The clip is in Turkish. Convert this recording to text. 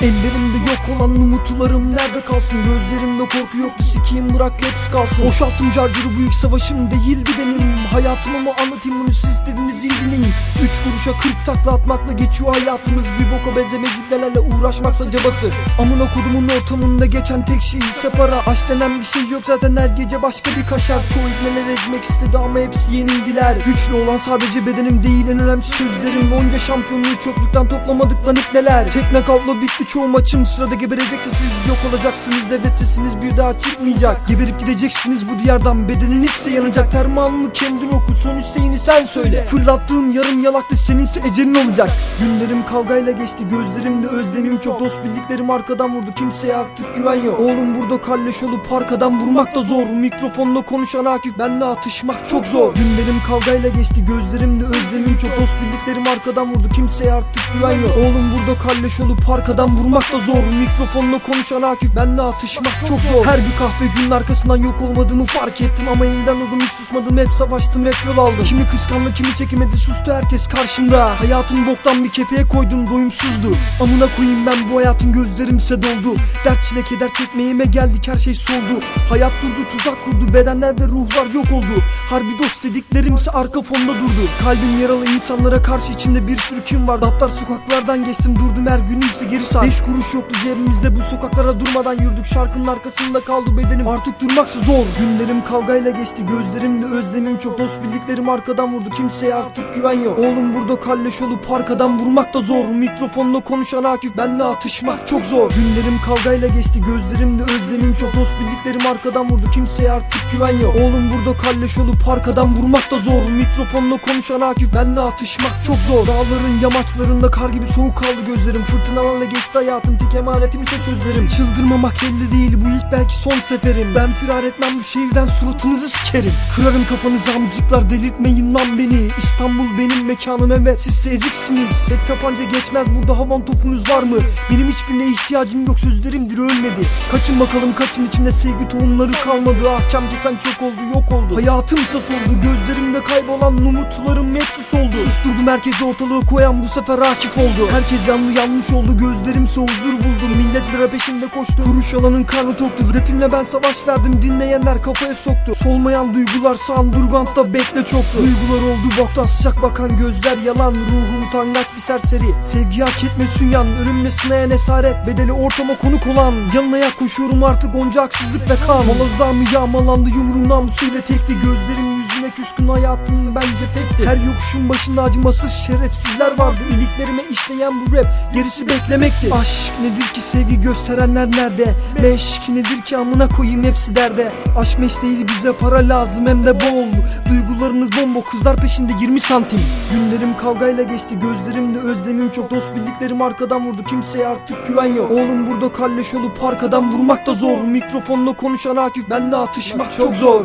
Ellerimde yok olan umutlarım nerede kalsın? Gözlerimde korku yoktu sikiyim bırak hepsi kalsın. Boşalttım carcuru bu ilk savaşım değildi benim Hayatımı mı anlatayım bunu? Siz dediğiniz iyi dinleyin Üç kuruşa kırk takla atmakla geçiyor hayatımız. Bir boka benzemez ipnelerle uğraşmaksa cabası. Amına kodumun ortamında geçen tek şey ise para. Aşk denen bir şey yok zaten her gece başka bir kaşar. Çoğu ipneler ezmek istedi ama hepsi yenildiler. Güçlü olan sadece bedenim değil en önemli sözlerim. Onca şampiyonluğu çöplükten toplamadık lan ipneler Tekne kavla bitti çoğu maçım sırada geberecekse siz yok olacaksınız. Evet sesiniz bir daha çıkmayacak. Geberip gideceksiniz bu diyardan bedeninizse yanacak. Fermanını kendin oku son isteğini sen söyle. Fırlattığım yarım yalaktı seninse ecelin olacak. Günlerim kavgayla geçti gözlerimde özlemim çok. Dost bildiklerim arkadan vurdu kimseye artık güven yok. Oğlum burada kalleş olup arkadan vurmak da zor. Mikrofonla konuşan Akif benle atışmak çok zor. Günlerim kavgayla geçti gözlerimde özlemim çok Dost bildiklerim arkadan vurdu. Kimseye artık güven yok. Oğlum burada kalleş olup arkadan vurmak da zor. Mikrofonla konuşan Akif benle atışmak çok zor. Her bir kahve günün arkasından yok olmadığımı fark ettim Ama elinden oldum hiç susmadım. Hep savaştım hep yol aldım. Kimi kıskandı kimi çekemedi sustu herkes karşımda. Hayatımı boktan bir kefeye koydum doyumsuzdu. Amına koyayım ben bu hayatın gözlerimse doldu. Dert çile keder çekmeyime geldik her şey soldu. Hayat durdu tuzak kurdu bedenler ve ruhlar yok oldu. Harbi dost dediklerimse arka fonda durdu. Kalbim yaralı insanlara karşı içimde bir sürü kim var Daptar sokaklardan geçtim durdum her günümse geri sar Beş kuruş yoktu cebimizde bu sokaklara durmadan yürüdük. Şarkının arkasında kaldı bedenim. Artık durmaksa zor. Günlerim kavgayla geçti gözlerimde özlemim çok. Dost bildiklerim arkadan vurdu kimseye artık güven yok. Oğlum burada kalleş olup arkadan vurmak da zor. Mikrofonla konuşan Akif benle atışmak çok zor. Günlerim kavgayla geçti gözlerimde özlemim çok. Dost bildiklerim arkadan vurdu kimseye artık güven yok. Oğlum burada kalleş olup arkadan vurmak da zor. Mikrofonla konuşan Akif benle atışmak çok zor. Dağların yamaçlarında kar gibi soğuk kaldı gözlerim. Fırtınalarla geçti hayatım tek emanetim ise sözlerim. Çıldırmamak elde değil bu ilk belki son seferim. Ben firar etmem bu şehirden suratınızı sikerim. Kırarım kafanızı amcıklar delirtmeyin lan beni. İstanbul benim mekanım evet sizse eziksiniz. Tek tapanca geçmez burada havan topunuz var mı? Benim hiçbirine ihtiyacım yok sözlerimdir ölmedi. Kaçın bakalım kaçın içimde sevgi tohumları kalmadı. Ahkam kesen çok oldu yok oldu. Hayatımsa sordu gözlerimde kaybolan umutlarım hepsi soldu Susturdum herkesi ortalığı koyan bu sefer Akif oldu. Herkes yanlı yanlış oldu gözlerimse huzur buldu. Millet lira peşinde koştu Kuruş alanın karnı toktu. Rapimle ben savaş verdim dinleyenler kafaya soktu. Solmayan duygular sağın durgantta bekle çoktu. Duygular oldu boktan sıcak bakan gözler yalan. Ruhum utangaç bir serseri. Sevgi hak etmesin yan Ölümle sınayan esaret. Bedeli ortama konuk olan Yanına yak koşuyorum artık onca haksızlık ve kan. Malazlar mı yağmalandı yumruğun namusuyla tekti Gözlerim yüzüne küskün hayatım bence fekti Her yokuşun başında acımasız şerefsizler vardı İliklerime işleyen bu rap gerisi beklemekti Aşk nedir ki sevgi gösterenler nerede? Meşk nedir ki amına koyayım hepsi derde? Aşk meş değil bize para lazım hem de bol. Duygularınız bombo kızlar peşinde 20 santim. Günlerim kavgayla geçti gözlerimde özlemim çok. Dost bildiklerim arkadan vurdu kimseye artık güven yok. Oğlum burada kalleş olup arkadan vurmak da zor. Mikrofonla konuşan Akif benle atışmak çok zor